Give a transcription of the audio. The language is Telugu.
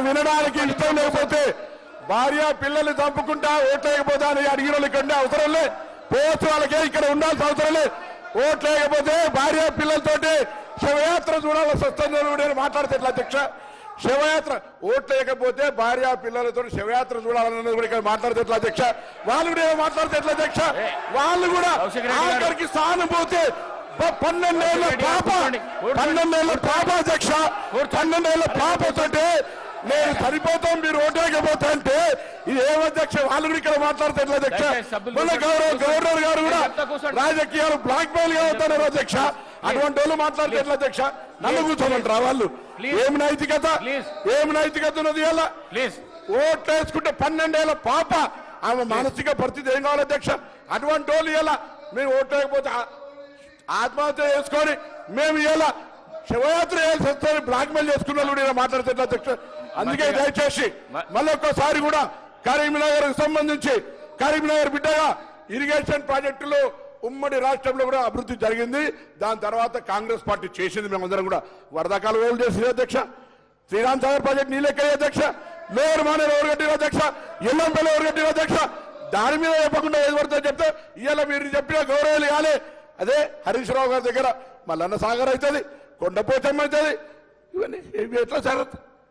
వినడానికి ఇష్టం లేకపోతే భార్య పిల్లల్ని చంపుకుంటా ఓట్లేకపోతా అని అడిగిన వాళ్ళు అవసరం లే. పోవచ్చు వాళ్ళకే ఇక్కడ ఉండాల్సిన అవసరం లే. ఓట్లేకపోతే భార్య పిల్లలతోటి శివయాత్ర చూడాల్సి వస్తుంది నేను మాట్లాడితే అధ్యక్ష? శివయాత్ర ఓట్లేకపోతే భార్య పిల్లలతో శివయాత్ర చూడాలన్నది కూడా ఇక్కడ మాట్లాడితే ఎట్లా అధ్యక్ష? వాళ్ళు కూడా ఏమో మాట్లాడితే ఎట్లా అధ్యక్ష? వాళ్ళు కూడా. ఆఖరికి సానుభూతి ప- పన్నెండేళ్ళ పాప. పన్నెండేళ్ళ పాప అధ్యక్ష. పన్నెండేళ్ళ పాపతోటి నేను సరిపోతాం మీరు ఓటేకపోతా అంటే ఇది ఏం అధ్యక్ష? వాళ్ళు కూడా ఇక్కడ మాట్లాడితే ఎట్లా అధ్యక్ష గౌరవ గవర్నర్ గారు కూడా. రాజకీయాలు బ్లాక్ మెయిల్గా అవుతున్నారు అధ్యక్ష. అటువంటి వాళ్ళు మాట్లాడితే ఎట్లా అధ్యక్ష? నన్ను కూర్చోమంటారా వాళ్ళు. ఏం నైతికత. ఏం నైతికత ఉన్నది ఇలా ఓట్లు వేసుకుంటే పన్నెండేళ్ళ పాప. ఆమె మానసిక పరిస్థితి ఏం కావాలి అధ్యక్ష? అటువంటి వాళ్ళు ఇలా మేము ఓట్లు వేయకపోతే ఆ- ఆత్మహత్య చేసుకొని మేము ఇలా శివయాత్ర చేయాల్సి వస్తుంది బ్లాక్ మెయిల్ చేసుకున్న వాళ్ళు కూడా ఇలా మాట్లాడితే ఎట్లా అధ్యక్ష? అందుకే. దయచేసి మ- మళ్ళీ ఒక్కసారి కూడా కరీంనగర్ సంబంధించి కరీంనగర్ బిడ్డగా ఇరిగేషన్ ప్రాజెక్టులు ఉమ్మడి రాష్ట్రంలో కూడా అభివృద్ధి జరిగింది. దాని తర్వాత కాంగ్రెస్ పార్టీ చేసింది. మేమందరం కూడా వరద కాలువలు చేసింది అధ్యక్ష. శ్రీరామ్ సాగర్ ప్రాజెక్ట్ నీళ్ళెక్కే అధ్యక్ష. లోయర్ మానేరు ఎవరు కట్టిన అధ్యక్ష. ఎల్లంపల్లి ఎవరు కట్టిన అధ్యక్ష. దాని మీద చెప్పకుండా ఏది పడుతుందో చెప్తే ఇవాళ మీరు చెప్పిన గౌరవాలు ఇవ్వాలి అదే హరీష్ రావు గారి దగ్గర మల్లన్న సాగర్ అవుతుంది. కొండపోచమ్మ అవుతుంది. ఇవన్నీ ఇవి ఎట్లా జరుగుతుంది